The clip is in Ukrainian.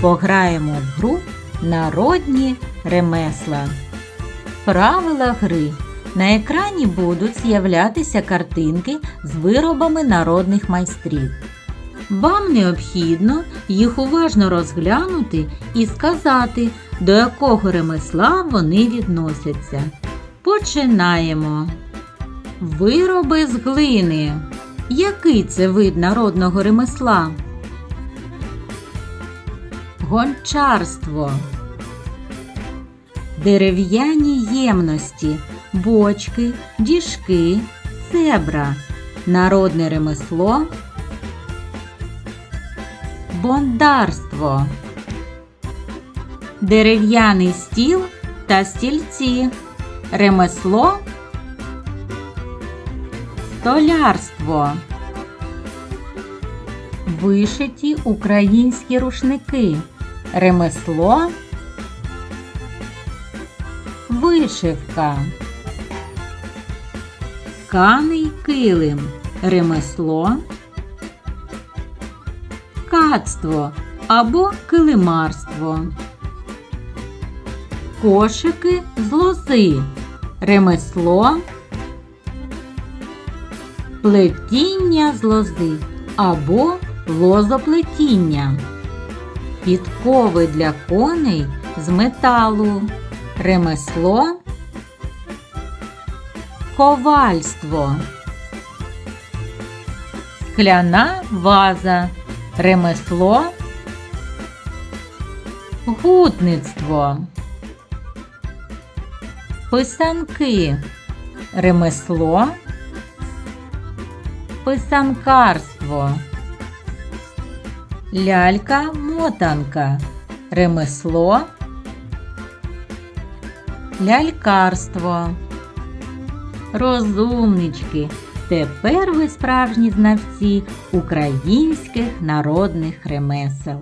Пограємо в гру Народні ремесла. Правила гри. На екрані будуть з'являтися картинки з виробами народних майстрів. Вам необхідно їх уважно розглянути і сказати, до якого ремесла вони відносяться. Починаємо. Вироби з глини. Який це вид народного ремесла? Гончарство. Дерев'яні ємності, бочки, діжки, цебра. Народне ремесло. Бондарство. Дерев'яний стіл та стільці. Ремесло. Столярство. Вишиті українські рушники. Ремесло. Вишивка. Тканий килим. Ремесло. Ткацтво або килимарство. Кошики з лози. Ремесло. Плетіння з лози або лозоплетіння. Підкови для коней з металу. Ремесло. Ковальство. Скляна ваза. Ремесло. Гутництво. Писанки. Ремесло. Писанкарство. Лялька-мотанка. Ремесло. Лялькарство. Розумнички. Тепер ви справжні знавці українських народних ремесел.